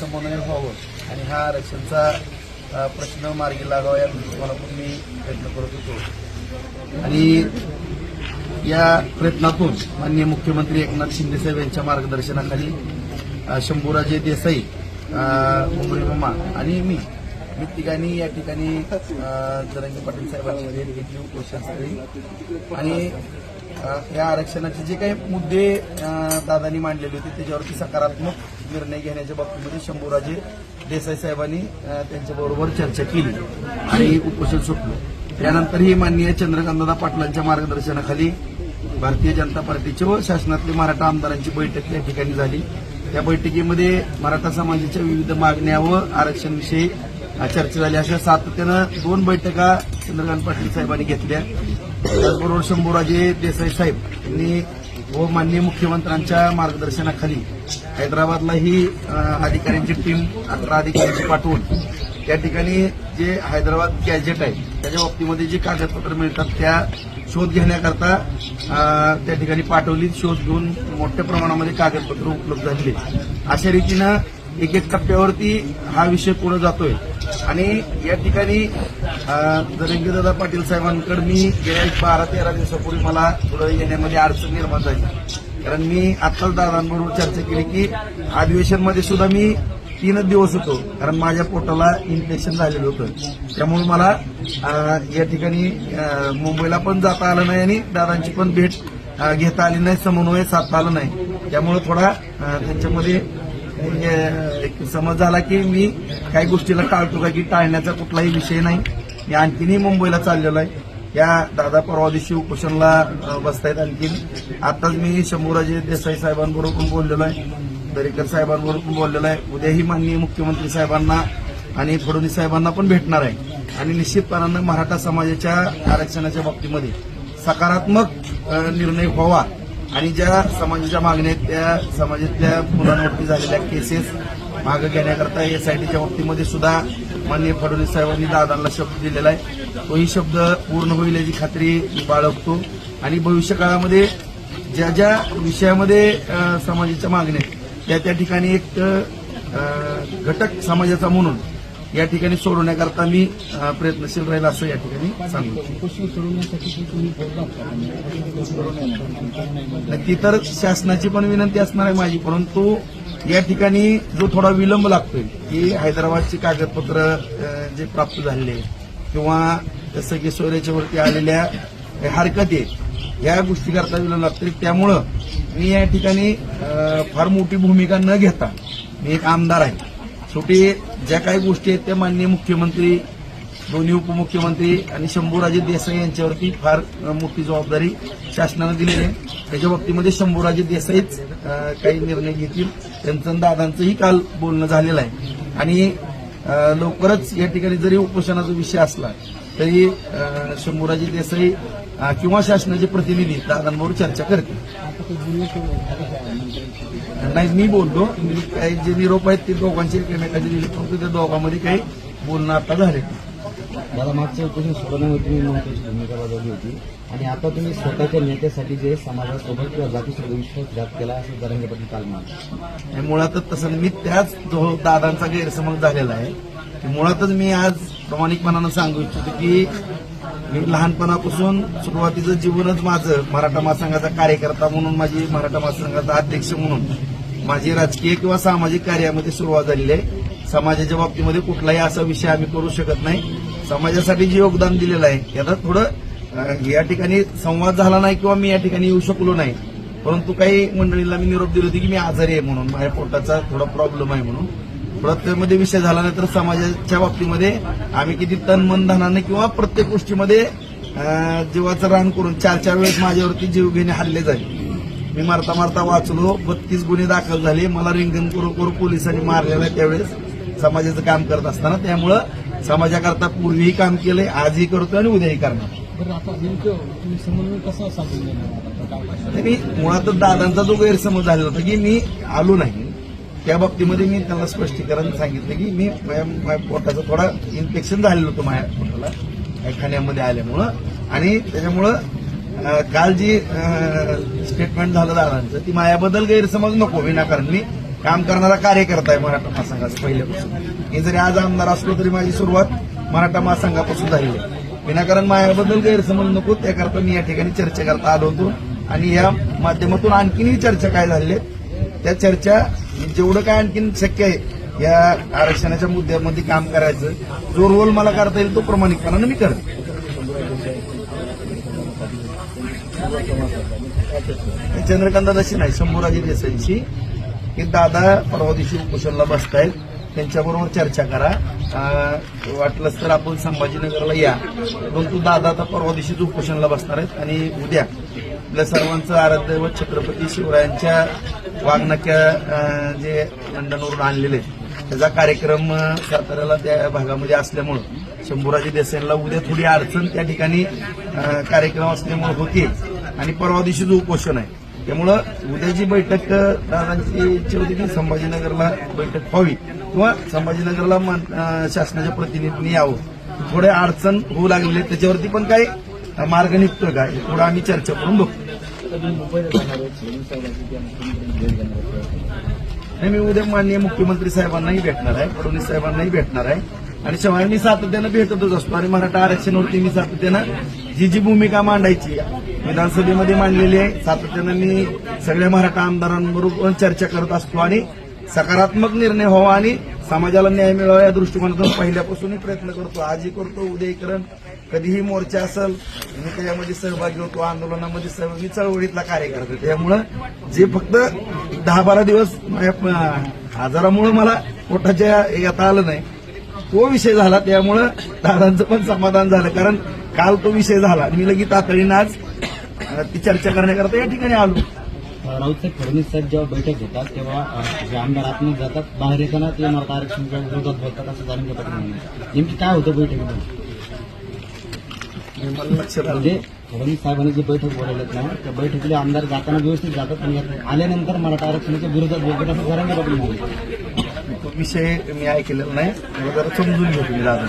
समन्वय व्हावं आणि हा आरक्षणचा प्रश्न मार्गी लागावा या दृष्टिकोनातून पण मी प्रयत्न करत होतो. आणि या प्रयत्नातून माननीय मुख्यमंत्री एकनाथ शिंदेसाहेब यांच्या मार्गदर्शनाखाली शंभूराजे देसाई मुंबई मामा आणि मी मी तिघांनी या ठिकाणी जरंगी पाटील साहेबांची भेट घेतली उपोषणासाठी आणि या आरक्षणाचे जे काही मुद्दे दादांनी मांडलेले होते त्याच्यावरती सकारात्मक निर्णय घेण्याच्या बाबतीमध्ये शंभूराजे देसाई साहेबांनी त्यांच्याबरोबर चर्चा केली आणि उपोषण सुटलं त्यानंतरही माननीय चंद्रकांतदा पाटलांच्या मार्गदर्शनाखाली भारतीय जनता पार्टीचे व शासनातले मराठा आमदारांची बैठक या ठिकाणी झाली. या बैठकीमध्ये मराठा समाजाच्या विविध मागण्या व आरक्षणविषयी चर्चा झाली. अशा सातत्यानं दोन बैठका चंद्रकांत पाटील साहेबांनी घेतल्या. त्याचबरोबर शंभूराजे देसाई साहेब यांनी व माननीय मुख्यमंत्र्यांच्या मार्गदर्शनाखाली हैदराबादला ही अधिकाऱ्यांची टीम अकरा अधिकाऱ्यांची पाठवून त्या ठिकाणी जे हैदराबाद गॅजेट आहे त्याच्या बाबतीमध्ये जे कागदपत्र मिळतात त्या शोध घेण्याकरता त्या ठिकाणी पाठवली शोध घेऊन मोठ्या प्रमाणामध्ये कागदपत्र उपलब्ध झाली अशा रीतीनं एक एक टप्प्यावरती हा विषय पुढे जातोय. आणि या ठिकाणी दादा पाटील साहेबांकडे मी गेल्या बारा तेरा दिवसापूर्वी मला थोडं येण्यामध्ये अडचण निर्माण झाली. कारण मी आत्ताच दादांबरोबर चर्चा केली की अधिवेशनमध्ये सुद्धा मी तीनच दिवस होतो. कारण माझ्या पोटाला इन्फेक्शन झालेलं होतं. त्यामुळे मला या ठिकाणी मुंबईला पण जाता आलं नाही आणि दादांची पण भेट घेता आली नाही समन्वय साधता आलं नाही. त्यामुळे थोडा त्यांच्यामध्ये म्हणजे एक समज झाला की मी काही गोष्टीला टाळतो का की टाळण्याचा कुठलाही विषय नाही. मी आणखीनही मुंबईला चाललेलो आहे. या दादा परवा दिवशी उपोषणला बसतायत आणखीन. आताच मी शंभूराजे देसाई साहेबांबरोबर पण बोललेलो आहे. दरेकर साहेबांबरोबर पण बोललेलो आहे. उद्याही माननीय मुख्यमंत्री साहेबांना आणि फडणवीस साहेबांना पण भेटणार आहे. आणि निश्चितपणानं मराठा समाजाच्या आरक्षणाच्या बाबतीमध्ये सकारात्मक निर्णय व्हावा. आणि ज्या समाजाच्या मागण्या आहेत त्या समाजातल्या मुलांवरती झालेल्या केसेस मागं घेण्याकरता एसआयटीच्या बाबतीमध्ये सुद्धा माननीय फडणवीस साहेबांनी दादांना शब्द दिलेला आहे. तोही शब्द पूर्ण होईल याची खात्री मी बाळगतो. आणि भविष्य काळामध्ये ज्या ज्या विषयामध्ये समाजाच्या मागण्या आहेत त्या त्या ठिकाणी एक घटक समाजाचा म्हणून या ठिकाणी सोडवण्याकरता मी प्रयत्नशील राहील असं या ठिकाणी सांगतो. नक्की तर शासनाची पण विनंती असणार आहे माझी परंतु या ठिकाणी जो थोडा विलंब लागतोय की हैदराबादची कागदपत्र जे प्राप्त झालेले किंवा जसं की सोयऱ्याच्या आलेल्या हरकती आहेत या गोष्टी करता विलंब लागतोय. त्यामुळं मी या ठिकाणी फार मोठी भूमिका न घेता मी एक आमदार आहे. शेवटी ज्या काही गोष्टी आहेत त्या माननीय मुख्यमंत्री दोन्ही उपमुख्यमंत्री आणि शंभूराजे देसाई यांच्यावरती फार मोठी जबाबदारी शासनानं दिलेली आहे. त्याच्या बाबतीमध्ये शंभूराजे देसाईच काही निर्णय घेतील. त्यांचं दादांचंही काल बोलणं झालेलं आहे. आणि लवकरच या ठिकाणी जरी उपोषणाचा विषय असला तरी शंभूराजे देसाई किंवा शासनाचे प्रतिनिधी दादांबरोबर चर्चा करतील. नाही मी बोललो मी काही जे निरोप आहेत ते दोघांचे एकमेकाचे दिले परंतु त्या दोघांमध्ये काही बोलणं आता झाले दादा मागच्या सोडवण्यावर तुम्ही महत्वाची भूमिका बजावली होती. आणि आता तुम्ही स्वतःच्या नेत्यासाठी जे समाजासोबत किंवा जातीसोबत विश्वासघात केला असं दरंगे पाटील काल म्हणाले. आणि मुळातच तसं. मी त्याच जो दादांचा गैरसमज झालेला आहे मुळातच मी आज प्रामाणिकपणानं सांगू इच्छितो की मी लहानपणापासून सुरुवातीचं जीवनच माझं मराठा महासंघाचा कार्यकर्ता म्हणून माझी मराठा महासंघाचा अध्यक्ष म्हणून माझी राजकीय किंवा सामाजिक कार्यामध्ये सुरुवात झालेली आहे. समाजाच्या बाबतीमध्ये कुठलाही असा विषय आम्ही करू शकत नाही. समाजासाठी जे योगदान दिलेलं आहे याला थोडं या ठिकाणी संवाद झाला नाही किंवा मी या ठिकाणी येऊ शकलो नाही. परंतु काही मंडळींना मी निरोप दिली होती की मी आजारी आहे म्हणून माझ्या पोटाचा थोडा प्रॉब्लेम आहे म्हणून. परत त्यामध्ये विषय झाला नाही तर समाजाच्या बाबतीमध्ये आम्ही किती तन मन धनाने किंवा प्रत्येक गोष्टीमध्ये जीवाचं रान करून चार चार वेळेस माझ्यावरती जीव घेणे हल्ले झाले मी मारता मारता वाचलो बत्तीस गुन्हे दाखल झाले. मला रिंगण करू करू पोलिसांनी मारलेलं आहे त्यावेळेस. समाजाचं काम करत असताना त्यामुळं समाजाकरता पूर्वीही काम केलंय आजही करतोय आणि उद्याही करणार. मुळातच दादांचा जो गैरसमज झालेला होता की मी आलो नाही. त्या बाबतीमध्ये मी त्यांना स्पष्टीकरण सांगितलं की मी माझ्या पोटाचं थोडा इन्फेक्शन झालेलं होतं माझ्या पोटाला खाण्यामध्ये आल्यामुळं. आणि त्याच्यामुळं काल जी स्टेटमेंट झालं दादांचं ती माझ्याबद्दल गैरसमज नको विनाकारण. मी काम करणारा कार्यकर्ता आहे मराठा महासंघाचा पहिल्यापासून. हे जरी आज आमदार असलो तरी माझी सुरुवात मराठा महासंघापासून झालेली आहे. विनाकारण माझ्याबद्दल गैरसमज नको त्याकरता मी या ठिकाणी चर्चा करता आलो होतो. आणि या माध्यमातून आणखीनही चर्चा काय झालेली आहे त्या चर्चा जेवढं काय आणखीन शक्य आहे या आरक्षणाच्या मुद्द्यामध्ये काम करायचं जो रोल मला करता येईल तो प्रामाणिकपणानं मी करतो. चंद्रकांतदाशी नाही शंभूराजे देसाईंशी की दादा परवा दिवशी उपोषणला बसतायत त्यांच्याबरोबर चर्चा करा. वाटलंच तर आपण संभाजीनगरला या. परंतु दादा आता परवा दिवशीच उपोषणला बसणार आहेत आणि उद्या आपल्या सर्वांचं आराध्य व छत्रपती शिवरायांच्या वाघनाक्या जे लंडनवरून आणलेले त्याचा कार्यक्रम साताऱ्याला त्या भागामध्ये असल्यामुळं शंभूराजे देसाईंना उद्या थोडी अडचण त्या ठिकाणी कार्यक्रम असल्यामुळे होती आणि परवा दिवशी जो उपोषण आहे. त्यामुळं उद्याची बैठक दादांची इच्छा होती की संभाजीनगरला बैठक व्हावी किंवा संभाजीनगरला शासनाच्या प्रतिनिधींनी यावं. थोडे अडचण होऊ लागलेली त्याच्यावरती पण काही मार्ग निघतोय का? थोडं आम्ही चर्चा करून बघतो. नाही मी उद्या माननीय मुख्यमंत्री साहेबांनाही भेटणार आहे. फडणवीस साहेबांनाही भेटणार आहे. आणि शिवाय मी सातत्यानं भेटतच असतो. आणि मराठा आरक्षणावरती मी सातत्यानं जी जी भूमिका मांडायची विधानसभेमध्ये मांडलेली आहे सातत्यानं मी सगळ्या मराठा आमदारांबरोबर चर्चा करत असतो. आणि सकारात्मक निर्णय व्हावा आणि समाजाला न्याय मिळावा या दृष्टिकोनातून पहिल्यापासूनही प्रयत्न करतो. आजही करतो उद्याही करण कधीही मोर्चा असेल मी त्याच्यामध्ये सहभागी होतो आंदोलनामध्ये सहभागी मी चळवळीतला कार्यकर्ता त्यामुळं जे फक्त दहा बारा दिवस माझ्या आजारामुळे मला पोटाच्या येता आलं नाही तो विषय झाला. त्यामुळं दादांचं पण समाधान झालं. कारण काल तो विषय झाला. मी लगेच तातडीनं आज ती चर्चा करण्याकरता या ठिकाणी आलो. राऊत साहेब फडणवीस साहेब जेव्हा बैठक घेतात तेव्हा जे आमदार आतमध्ये जातात बाहेर येताना ते मराठा आरक्षणाच्या विरोधात बोलतात असं जाणून घेतात नेमकी काय होतं बैठकीमध्ये? म्हणजे फडणवीस साहेबांनी जी बैठक बोलवल्यात ना त्या बैठकीला आमदार जाताना व्यवस्थित जातात आणि आल्यानंतर मराठा आरक्षणाच्या विरोधात बोलतात असं घरांनी पाटील म्हणाले. तो विषय मी ऐकलेला नाही मला जरा समजून घेतो मी दादा.